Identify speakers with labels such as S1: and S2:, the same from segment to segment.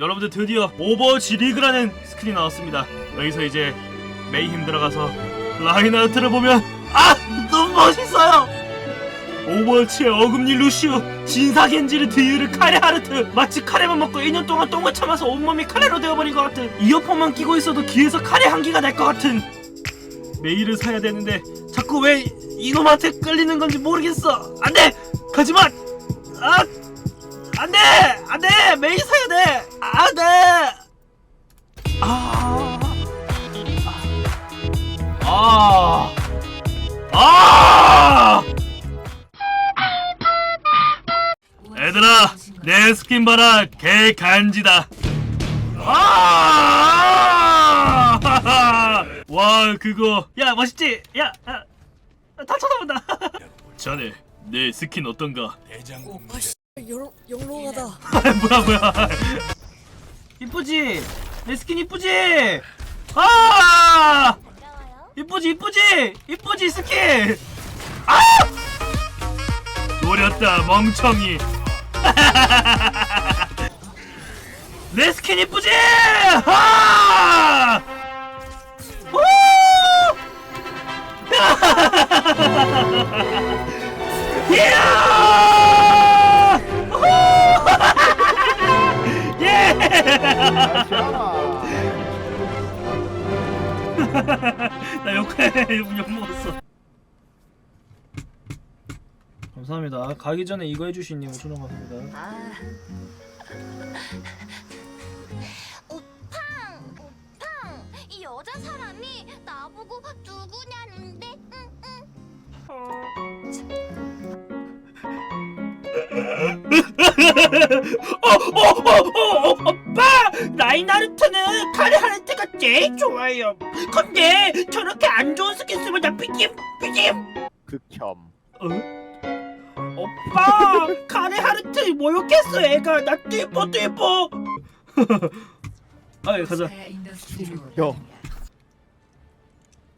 S1: 여러분들 드디어 오버워치 리그라는 스킬이 나왔습니다. 여기서 이제 메이힘 들어가서 라인하르트를 보면 아! 너무 멋있어요. 오버워치의 어금니 루시우, 진사 겐지르 드유르 카레 하르트 마치 카레만 먹고 2년 동안 똥을 참아서 온몸이 카레로 되어버린 것 같은 이어폰만 끼고 있어도 귀에서 카레 향기가 날 것 같은 메일을 사야 되는데 자꾸 왜 이놈한테 끌리는 건지 모르겠어. 안돼! 가지마 아! 안돼! 안돼! 메일 사야 돼 안돼 아 아. 아! 얘들아, 내 스킨 봐라, 개 간지다. 아! 와, 그거. 야, 멋있지? 야, 야, 다 쳐다본다. 자네, 내 스킨 어떤가?
S2: 오빠 씨 영, 영롱하다
S1: 뭐야, 뭐야. 이쁘지? 내 스킨 이쁘지? 아! 이쁘지, 이쁘지? 이쁘지, 스킨! 아! 노렸다, 멍청이. 내 스킨 이쁘지? 아! 후! 이야! 나 욕해 욕 먹었어. 감사합니다. 가기 전에 이거 해주신 님 5천 원 감사합니다.
S3: 아. 오팡! 오팡! 이 여자 사람이 나보고 누구냐는데 응, 응.
S1: 어 어 어어 오빠 라인하르트는 카레하르트가 제일 좋아요. 근데 저렇게 안 좋은 스킨 쓰면 나 삐짐 삐짐.
S4: 극혐
S1: 어? 오빠 카레하르트 모욕했어 애가 나 띠뽀 띠뽀. 아 가자.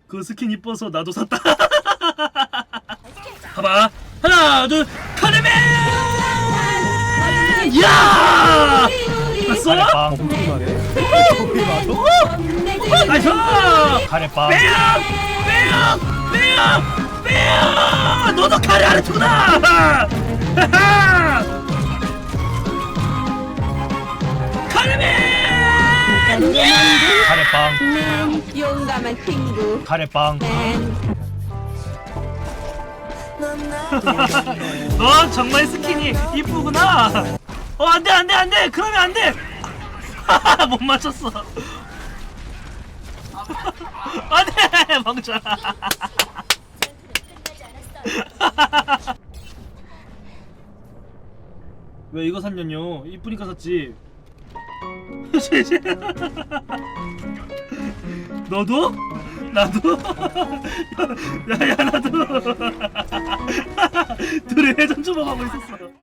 S1: 형그 스킨 이뻐서 나도 샀다. 봐봐. 하나, 둘, 카르멘! 야! 봤어? 나이스!
S5: 카레빵
S1: 빼야! 빼야! 빼야! 빼야! 너도 하르트구나! 하하! 카르멘!
S5: 카레빵
S6: 난 용감한 친구.
S1: 난너 정말 스킨이 이쁘구나. 어 안돼 안돼 안돼 그러면 안돼. 못 맞췄어. 안돼 멍청아. 왜 이거 샀냐뇨? 이쁘니까 샀지. 너도? 나도? 야야 나도. 둘이 회전 초밥하고 있었어.